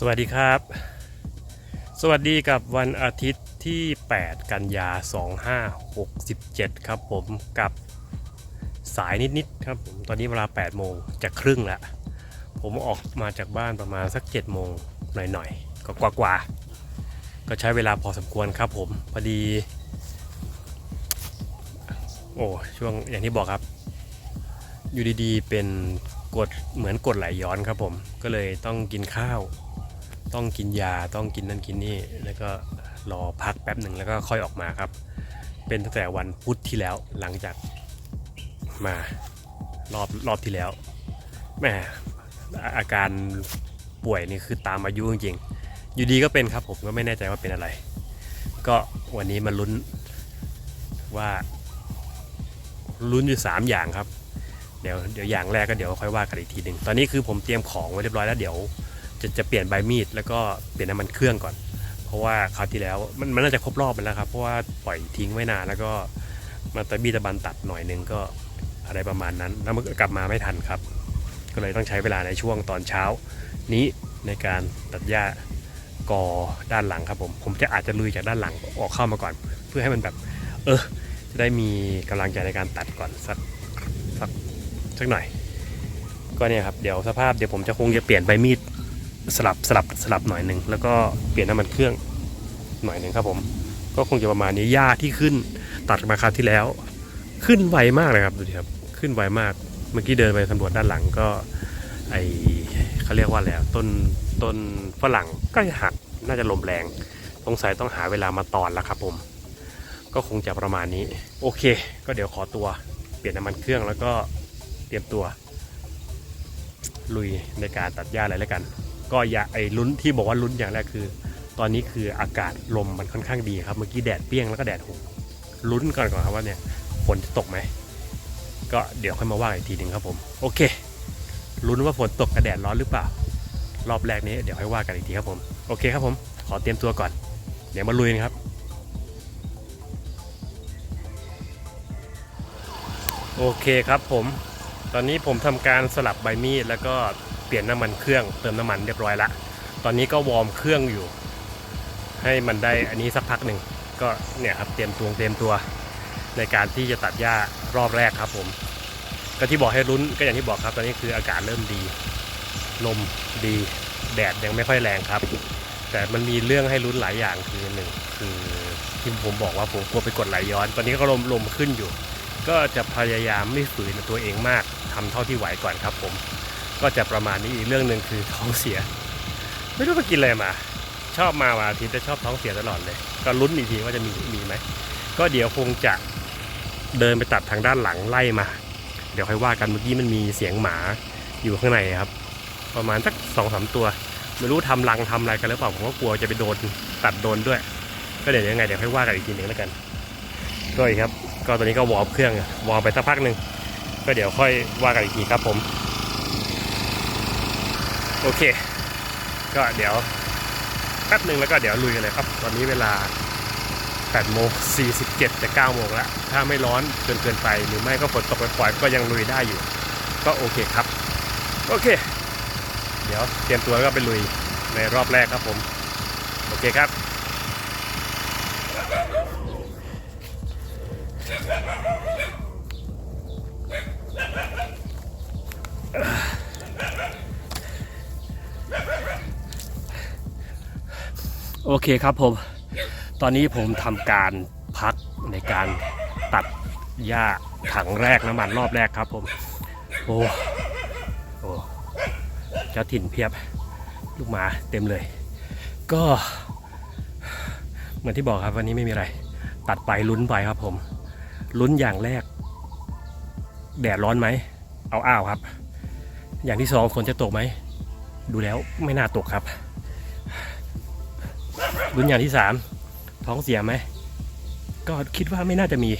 สวัสดีครับ สวัสดีกับวันอาทิตย์ที่ 8 กันยา 2567 ครับผมกับสายนิดๆครับผมตอนนี้เวลา 8 โมงจะครึ่งแล้วผมออกมาจากบ้านประมาณสัก 7 โมงหน่อยๆก็กว่าๆก็ใช้เวลาพอสมควรครับผมพอดี โอ้ช่วงอย่างที่บอกครับ อยู่ดีๆ เป็นกดเหมือนกดไหลย้อนครับผมก็เลยต้องกินข้าว ต้องกินยาต้องกินนั่นกินนี่ แล้วก็รอพักแป๊บหนึ่งแล้วก็ค่อยออกมาครับ เป็นตั้งแต่วันพุธที่แล้วหลังจากมารอบรอบที่แล้วแม่อาการป่วยนี่คือตามอายุจริงๆอยู่ดีก็เป็นครับผมก็ไม่แน่ใจว่าเป็นอะไร ก็วันนี้มาลุ้นว่าลุ้นอยู่สามอย่างครับ เดี๋ยวเดี๋ยวอย่างแรกก็เดี๋ยวค่อยว่ากันอีกทีหนึ่งตอนนี้คือผมเตรียมของไว้เรียบร้อยแล้วเดี๋ยว จะจะเปลี่ยนใบมีดแล้วก็เปลี่ยนน้ำมันเครื่องก่อน เพราะว่าคราวที่แล้วมันมันน่าจะครบรอบไปแล้วครับ เพราะว่าปล่อยทิ้งไว้นานแล้วก็มาตะบีตะบันตัดหน่อยนึงก็อะไรประมาณนั้นแล้วมันก็กลับมาไม่ทันครับ ก็เลยต้องใช้เวลาในช่วงตอนเช้า นี้ในการตัดหญ้ากอด้านหลังครับผม ผมจะอาจจะลุยจากด้านหลังออกเข้ามาก่อน เพื่อให้มันแบบ เออ จะได้มีกำลังใจในการตัดก่อนสักสักสักหน่อย ก็เนี่ยครับ เดี๋ยวสภาพเดี๋ยวผมจะคงจะเปลี่ยนใบมีด สลับสลับสลับหน่อยหนึ่งแล้วก็เปลี่ยนน้ำมันเครื่องหน่อยหนึ่งครับผมก็คงจะประมาณนี้หญ้าที่ขึ้นตัดมาคราวที่แล้ว ขึ้นไวมากเลยครับดูดิครับขึ้นไวมากเมื่อกี้เดินไปสำรวจด้านหลังก็ไอเขาเรียกว่าอะไรอะต้นต้นฝรั่งก็จะหักน่าจะลมแรงสงสัยต้องหาเวลามาตอนแล้วครับผม ก็คงจะประมาณนี้ โอเค ก็เดี๋ยวขอตัวเปลี่ยนน้ำมันเครื่องแล้วก็เตรียมตัว ลุยในการตัดหญ้าอะไรแล้วกัน ก็อย่าไอ้ลุ้นที่บอกว่าลุ้นอย่างแรกคือ ตอนนี้คืออากาศลมมันค่อนข้างดีครับ เมื่อกี้แดดเปรี้ยงแล้วก็แดดหุบลุ้นก่อนก่อนครับว่าเนี่ยฝนจะตกไหมก็เดี๋ยวค่อยมาว่าอีกทีหนึ่งครับผม โอเคลุ้นว่าฝนตกกับแดดร้อนหรือเปล่า รอบแรกนี้เดี๋ยวค่อยว่ากันอีกทีครับผมโอเคครับผม ขอเตรียมตัวก่อน เดี๋ยวมาลุยกันครับโอเคครับผม ตอนนี้ผมทำการสลับใบมีดแล้วก็ เปลี่ยนน้ำมันเครื่องเติมน้ำมันเรียบร้อยละ ตอนนี้ก็วอร์มเครื่องอยู่ ให้มันได้อันนี้สักพักหนึ่งก็เนี่ยครับเตรียมตัวเตรียมตัวในการที่จะตัดหญ้ารอบแรกครับผมก็ที่บอกให้รุ้นก็อย่างที่บอกครับ ตอนนี้คืออากาศเริ่มดี ลมดีแดดยังไม่ค่อยแรงครับ แต่มันมีเรื่องให้รุ้นหลายอย่างคือหนึ่งคือที่ผมบอกว่าผมกลัวไปกดไหลย้อน ตอนนี้ก็ลมลมขึ้นอยู่ ก็จะพยายามไม่ฝืนตัวเองมากทำเท่าที่ไหวก่อนครับผม ก็จะประมาณนี้อีกเรื่องหนึ่งคือท้องเสีย ไม่รู้ไปกินอะไรมา ชอบมาวันอาทิตย์จะชอบท้องเสียตลอดเลย ก็ลุ้นอีกทีว่าจะมีมีไหมก็เดี๋ยวคงจะเดินไปตัดทางด้านหลังไล่มา เดี๋ยวค่อยว่ากันเมื่อกี้มันมีเสียงหมาอยู่ข้างในครับ ประมาณสักสองสามตัว ไม่รู้ทำรังทำอะไรกันหรือเปล่าผมก็กลัวจะไปโดนตัดโดนด้วย ก็เดี๋ยวยังไงเดี๋ยวค่อยว่ากันอีกทีหนึ่งแล้วกันก็อีกครับ ก็ตอนนี้ก็วอร์มเครื่องวอร์มไปสักพักหนึ่งก็เดี๋ยวค่อยว่ากันอีกทีครับผม โอเค ก็เดี๋ยวแป๊บหนึ่งแล้วก็เดี๋ยวลุยกันเลยครับ ตอนนี้เวลา8โมง47จะ9โมงแล้วถ้าไม่ร้อนจนเกินไปหรือไม่ก็ฝนตกปล่อยๆก็ยังลุยได้อยู่ ก็โอเคครับ โอเค เดี๋ยวเตรียมตัวแล้วก็ไปลุยในรอบแรกครับผม โอเคครับ โอเคครับผม ตอนนี้ผมทำการพักในการตัดหญ้าถังแรกน้ำมันรอบแรกครับผม โอ้โอ้เจ้าถิ่นเพียบ ลูกหมาเต็มเลย ก็ เหมือนที่บอกครับวันนี้ไม่มีอะไร ตัดไปลุ้นไปครับผม ลุ้นอย่างแรก แดดร้อนไหม เอาอ้าวครับ อย่างที่สองฝนจะตกไหม ดูแล้วไม่น่าตกครับ รุ่นอย่างที่สามท้องเสียไหม ก็คิดว่าไม่น่าจะมี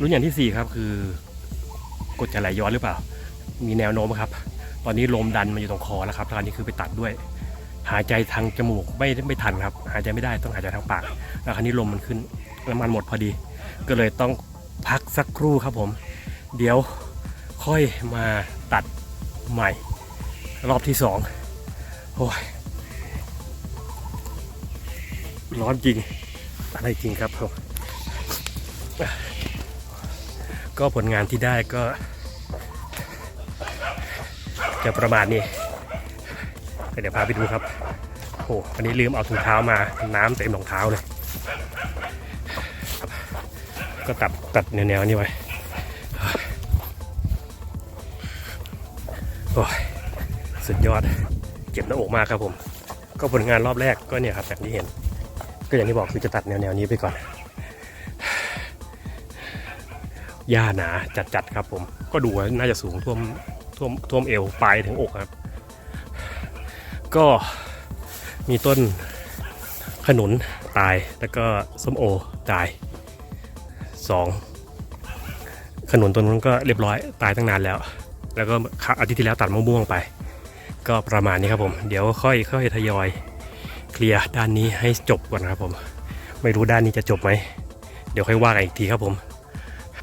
รุ่นอย่างที่สี่ครับคือกดจะไหลย้อนหรือเปล่า มีแนวโน้มครับ ตอนนี้ลมดันมาอยู่ตรงคอแล้วครับตอนนี้คือไปตัดด้วย หายใจทางจมูกไม่ไม่ทันครับ หายใจไม่ได้ต้องหายใจทางปาก แล้วคราวนี้ลมมันขึ้นน้ำมันหมดพอดี ก็เลยต้องพักสักครู่ครับผม เดี๋ยวค่อยมาตัดใหม่ รอบที่สองโอ้ย ร้อนจริง อะไรจริงครับผมก็ผลงานที่ได้ก็ จะประมาณนี้เดี๋ยวพาไปดูครับโอ้อันนี้ลืมเอาถุงเท้ามาน้ำเต็มรองเท้าเลย ก็ตัดตัดแนวๆนี้ไว้โอ้ยสุดยอดเจ็บหน้าอกมากครับผม ก็ผลงานรอบแรกก็เนี่ยครับแบบที่เห็น ก็อย่างที่บอกคือจะตัดแนวๆนี้ไปก่อนหญ้าหนาจัดๆครับผม ก็ดูว่าน่าจะสูงท่วมท่วมท่วมเอวปลายถึงอกครับ ก็มีต้นขนุนตายแล้วก็ส้มโอตายสองขนุนต้นนั้นก็เรียบร้อยตายตั้งนานแล้ว แล้วก็อาทิตย์ที่แล้วตัดมะม่วงไป ก็ประมาณนี้ครับผม เดี๋ยวค่อยค่อยทยอย เคลียร์ด้านนี้ให้จบก่อนครับผม ไม่รู้ด้านนี้จะจบไหม เดี๋ยวค่อยว่ากันอีกทีครับผม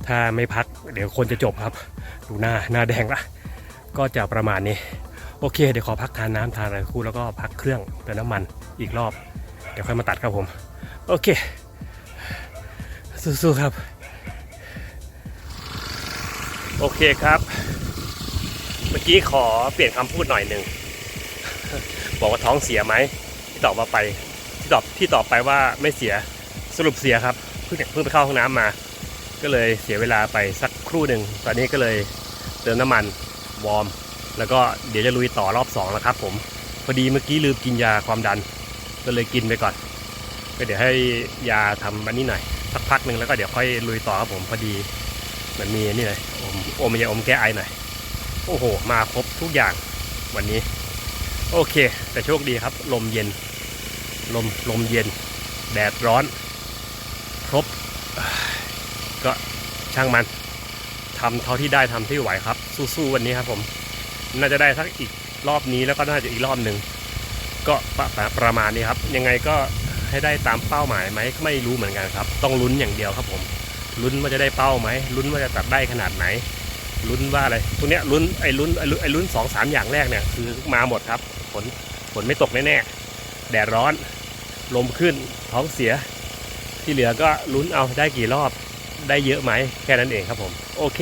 ถ้าไม่พักเดี๋ยวคนจะจบครับ ดูหน้าหน้าแดงละ ก็จะประมาณนี้ โอเค เดี๋ยวขอพักทานน้ำทานอะไรคู่แล้วก็พักเครื่องเติมน้ำมันอีกรอบ เดี๋ยวค่อยมาตัดครับผม โอเค สู้ๆครับ โอเคครับ เมื่อกี้ขอเปลี่ยนคำพูดหน่อยหนึ่งบอกว่าท้องเสียไหม ตอบว่าไปที่ตอบที่ตอบไปว่าไม่เสียสรุปเสียครับเพิ่งเพิ่งไปเข้าห้องน้ำมา ก็เลยเสียเวลาไปสักครู่หนึ่งตอนนี้ก็เลยเติมน้ำมันวอร์มแล้วก็เดี๋ยวจะลุยต่อรอบ2แล้วครับผมพอดีเมื่อกี้ลืมกินยาความดัน ก็เลยกินไปก่อนก็เดี๋ยวให้ยาทำอันนี้หน่อยสักพักหนึ่งแล้วก็เดี๋ยวค่อยลุยต่อครับผมพอดีมันมีนี่เลยอมอมยาอมแก้ไอหน่อยโอ้โห มาครบทุกอย่างวันนี้ โอเค แต่โชคดีครับ ลมเย็น ลมลมเย็น แดดร้อน ครบ ก็ช่างมันทำเท่าที่ได้ทำที่ไหวครับ สู้ๆวันนี้ครับผม น่าจะได้สักอีกรอบนี้แล้วก็น่าจะอีกรอบหนึ่งก็ประประประมาณนี้ครับ ยังไงก็ให้ได้ตามเป้าหมายไหมไม่รู้เหมือนกันครับ ต้องลุ้นอย่างเดียวครับผมลุ้นว่าจะได้เป้าไหมลุ้นว่าจะตัดได้ขนาดไหนลุ้นว่าอะไรตรงเนี้ยลุ้นไอ้ลุ้นไอ้ลุ้นสองสามอย่างแรกเนี่ยคือมาหมดครับฝนฝนไม่ตกแน่ๆ แดดร้อน ลมขึ้นท้องเสีย ที่เหลือก็ลุ้นเอาได้กี่รอบได้เยอะไหมแค่นั้นเองครับผม โอเค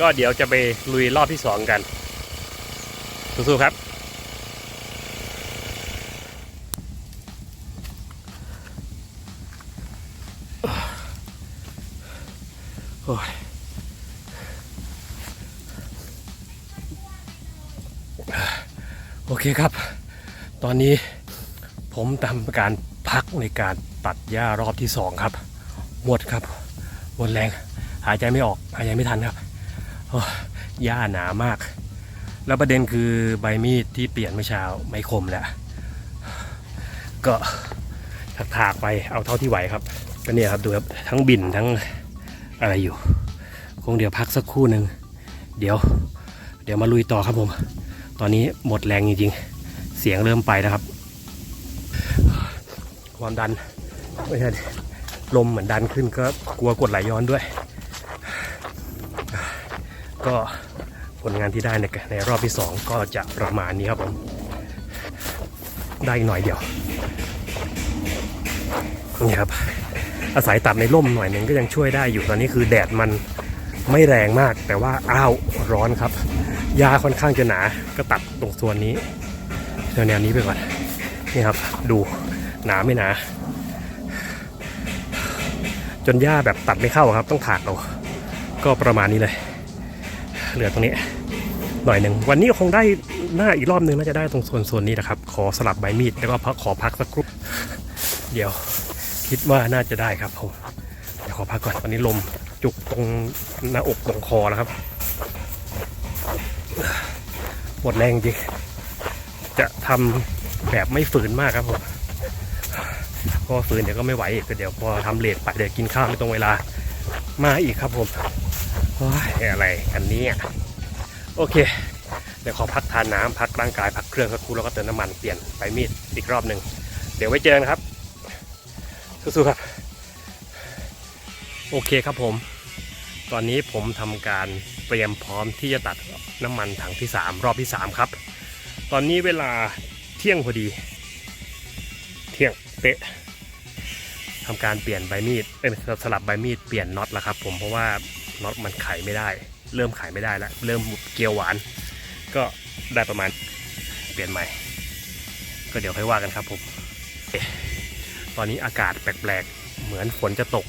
ก็เดี๋ยวจะไปลุยรอบที่สองกันสู้ๆครับโอ้ยโอเคครับ ตอนนี้ ผมทำการพักในการตัดหญ้ารอบที่สองครับ หมดครับ หมดแรง หายใจไม่ออก หายใจไม่ทันครับหญ้าหนามาก แล้วประเด็นคือใบมีดที่เปลี่ยนเมื่อเช้าไม่คมแล้ว ก็ถากๆไปเอาเท่าที่ไหวครับก็เนี่ยครับดูครับทั้งบินทั้งอะไรอยู่ คงเดี๋ยวพักสักครู่หนึ่งเดี๋ยว เดี๋ยวมาลุยต่อครับผม ตอนนี้หมดแรงจริงๆ เสียงเริ่มไปแล้วครับ ความดันไม่ใช่ดิลมเหมือนดันขึ้นก็กลัวกดไหลย้อนด้วย ก็ผลงานที่ได้ในในรอบที่สองก็จะประมาณนี้ครับผม ได้หน่อยเดียวนี่ครับอาศัยตัดในร่มหน่อยหนึ่งก็ยังช่วยได้อยู่ตอนนี้คือแดดมันไม่แรงมาก แต่ว่าอ้าวร้อนครับยาค่อนข้างจะหนาก็ตัดตรงส่วนนี้แนวๆนี้ไปก่อนนี่ครับดู หนาไม่หนา จนหญ้าแบบตัดไม่เข้าครับ ต้องถากเอาก็ประมาณนี้เลย เหลือตรงนี้ หน่อยหนึ่งวันนี้คงได้หน้าอีกรอบหนึ่งน่าจะได้ตรงส่วนส่วนนี้นะครับ ขอสลับใบมีดแล้วก็พักขอพักสักครู่เดี๋ยวคิดว่าน่าจะได้ครับผมเดี๋ยวขอพักก่อนตอนนี้ลมจุกตรงหน้าอกตรงคอแล้วครับหมดแรงจริงจะทำแบบไม่ฝืนมากครับผม พราะว่าฝืนเดี๋ยวก็ไม่ไหวอีกก็เดี๋ยวพอทำเลทไปเดี๋ยวกินข้าวไม่ตรงเวลามาอีกครับผมโอ้ยอะไรกันเนี้โอเค เดี๋ยวขอพักทานน้ำพักร่างกายพักเครื่องสักครู่แล้วก็เติมน้ำมันเปลี่ยนไปมีดอีกรอบหนึ่งเดี๋ยวไว้เจอกันครับสู้ๆครับ โอเคครับผม ตอนนี้ผมทำการเตรียมพร้อมที่จะตัดน้ำมันถังที่ 3 รอบที่ 3 ครับ ตอนนี้เวลาเที่ยงพอดี เที่ยงเป๊ะ ทำการเปลี่ยนใบมีดเอ้ยสลับใบมีดเปลี่ยนน็อตแล้วครับ ผมเพราะว่าน็อตมันไขไม่ได้ เริ่มไขไม่ได้แล้วเริ่มเกียวหวาน ก็ได้ประมาณเปลี่ยนใหม่ ก็เดี๋ยวค่อยว่ากันครับผมตอนนี้อากาศแปลกๆ เหมือนฝนจะตก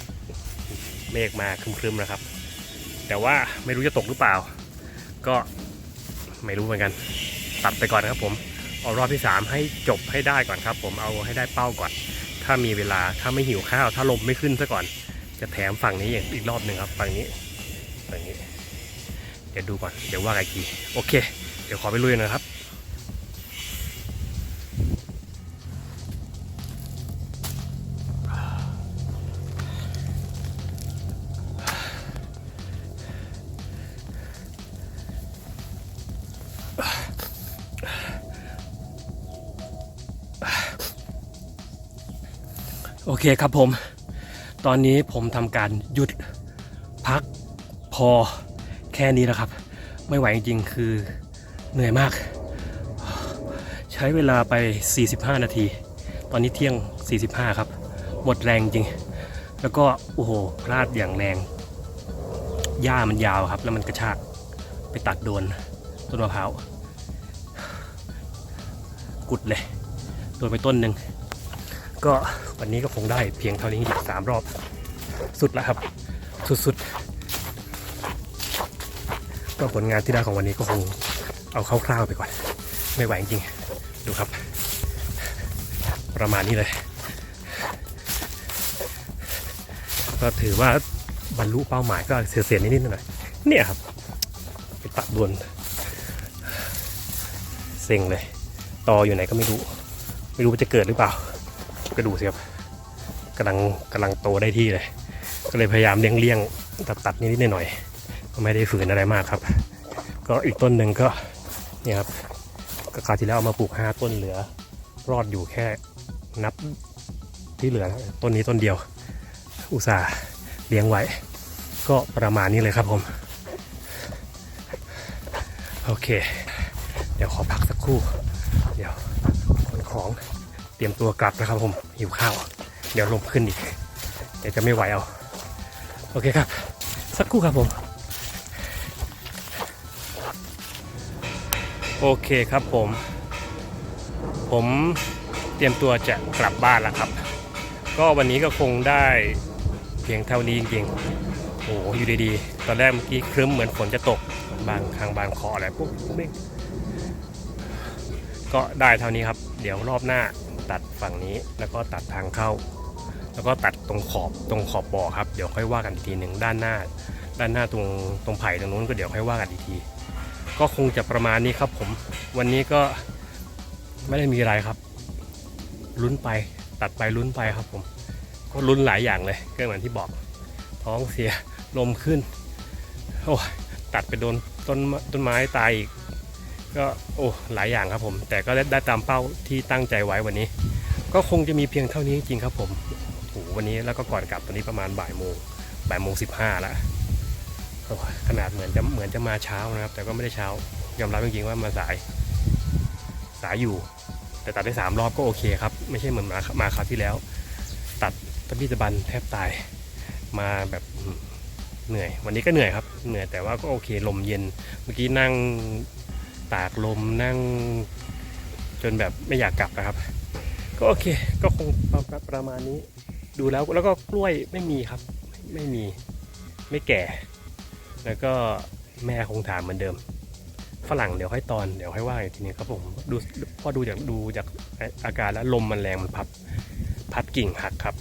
เมฆมาครึมๆนะครับ แต่ว่าไม่รู้จะตกหรือเปล่า ก็ไม่รู้เหมือนกัน ตัดไปก่อนนะครับผมเอารอบที่ 3 ให้จบให้ได้ก่อนครับ ผมเอาให้ได้เป้าก่อน ถ้ามีเวลาถ้าไม่หิวข้าว ถ้าลมไม่ขึ้นซะก่อน จะแถมฝั่งนี้อีกรอบหนึ่งครับฝั่งนี้ฝั่งนี้ เดี๋ยวดูก่อนเดี๋ยวว่ากันอีกทีโอเค เดี๋ยวขอไปลุยหนะครับ เคครับผม ตอนนี้ผมทำการหยุดพักพอแค่นี้แล้วครับ ไม่ไหวจริงๆ คือเหนื่อยมาก ใช้เวลาไป 45 นาที ตอนนี้เที่ยง 45 ครับ หมดแรงจริง แล้วก็ โอ้โห พลาดอย่างแรง หญ้ามันยาวครับ แล้วมันกระชาก ไปตัดโดนต้นมะพร้าว กุดเลย โดนไปต้นหนึ่ง ก็วันนี้ก็คงได้เพียงเท่านี้อีกสามรอบ สุดแล้วครับ สุดๆ ก็ผลงานที่ได้ของวันนี้ก็คงเอาคร่าวๆไปก่อน ไม่ไหวจริงๆดูครับ ประมาณนี้เลย ก็ถือว่าบรรลุเป้าหมายก็เสียๆนิดๆหน่อยๆเนี่ยครับ ไปตัดดวนเซ็งเลย ต่ออยู่ไหนก็ไม่รู้ ไม่รู้ว่าจะเกิดหรือเปล่า ก็ดูสิครับกำลังกำลังโตได้ที่เลย ก็เลยพยายามเลี่ยงเลี่ยงตัดตัดนิดๆหน่อยๆก็ไม่ได้ฝืนอะไรมากครับ ก็อีกต้นหนึ่งก็เนี่ยครับก็คราวที่แล้วเอามาปลูกห้าต้นเหลือ รอดอยู่แค่นับที่เหลือต้นนี้ต้นเดียว อุตส่าห์เลี้ยงไว้ ก็ประมาณนี้เลยครับผม โอเค เดี๋ยวขอพักสักครู่ เตรียมตัวกลับนะครับผมหิวข้าว เดี๋ยวลมขึ้นอีก เดี๋ยวจะไม่ไหวเอา โอเคครับ สักครู่ครับผม โอเคครับผม ผมเตรียมตัวจะกลับบ้านแล้วครับ ก็วันนี้ก็คงได้เพียงเท่านี้จริงๆโอ้โหอยู่ดีๆ ตอนแรกเมื่อกี้ครึ้มเหมือนฝนจะตกบางทางบางคออะไรปุ๊บก็ได้เท่านี้ครับ เดี๋ยวรอบหน้า ตัดฝั่งนี้แล้วก็ตัดทางเข้า แล้วก็ตัดตรงขอบตรงขอบบ่อครับเดี๋ยวค่อยว่ากันอีกทีหนึ่งด้านหน้า ด้านหน้าตรงตรงไผ่ตรงนู้นก็เดี๋ยวค่อยว่ากันอีกที ก็คงจะประมาณนี้ครับผม วันนี้ก็ไม่ได้มีอะไรครับลุ้นไปตัดไปลุ้นไปครับผม ก็ลุ้นหลายอย่างเลยก็เหมือนที่บอกท้องเสียลมขึ้นโอ้ตัดไปโดนต้นต้นไม้ตายอีกก็โอ้หลายอย่างครับผม แต่ก็ได้ตามเป้าที่ตั้งใจไว้วันนี้ ก็คงจะมีเพียงเท่านี้จริงครับผมโอ้โหวันนี้แล้วก็ก่อนกลับตอนนี้ประมาณบ่ายโมงบ่ายโมงสิบห้าแล้วขนาดเหมือนจะเหมือนจะมาเช้านะครับ แต่ก็ไม่ได้เช้ายอมรับจริงๆว่ามาสายสายอยู่ แต่ตัดได้สามรอบก็โอเคครับ ไม่ใช่เหมือนมามาคราวที่แล้ว ตัดตะบี้ตะบันแทบตายมาแบบเหนื่อย วันนี้ก็เหนื่อยครับ เหนื่อยแต่ว่าก็โอเคลมเย็น เมื่อกี้นั่งตากลมนั่ง จนแบบไม่อยากกลับนะครับ ก็โอเค ก็คงประประประมาณนี้ ดูแล้วแล้วก็กล้วยไม่มีครับ ไม่มีไม่แก่ แล้วก็แม่คงถามเหมือนเดิม ฝรั่งเดี๋ยวค่อยตอนเดี๋ยวค่อยว่าอีกทีนึงครับผมดูพอดูจากดูจากอาการแล้วลมมันแรงมันพัดพัดกิ่งหักครับ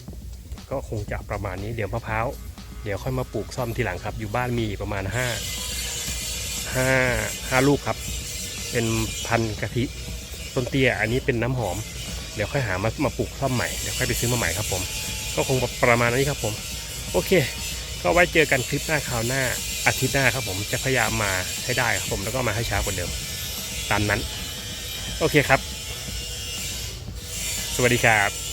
ก็คงจะประมาณนี้เดี๋ยวมะพร้าวเดี๋ยวค่อยมาปลูกซ่อมทีหลังครับ อยู่บ้านมีประมาณห้าห้าห้าลูกครับ เป็นพันธุ์กะทิต้นเตี้ยอันนี้เป็นน้ำหอม เดี๋ยวค่อยหามามาปลูกซ่อมใหม่เดี๋ยวค่อยไปซื้อมาใหม่ครับผม ก็คงประมาณนี้ครับผม โอเค ก็ไว้เจอกันคลิปหน้าคราวหน้าอาทิตย์หน้าครับผมจะพยายามมาให้ได้ครับผมแล้วก็มาให้ช้ากว่าเดิมตามนั้น โอเคครับ สวัสดีครับ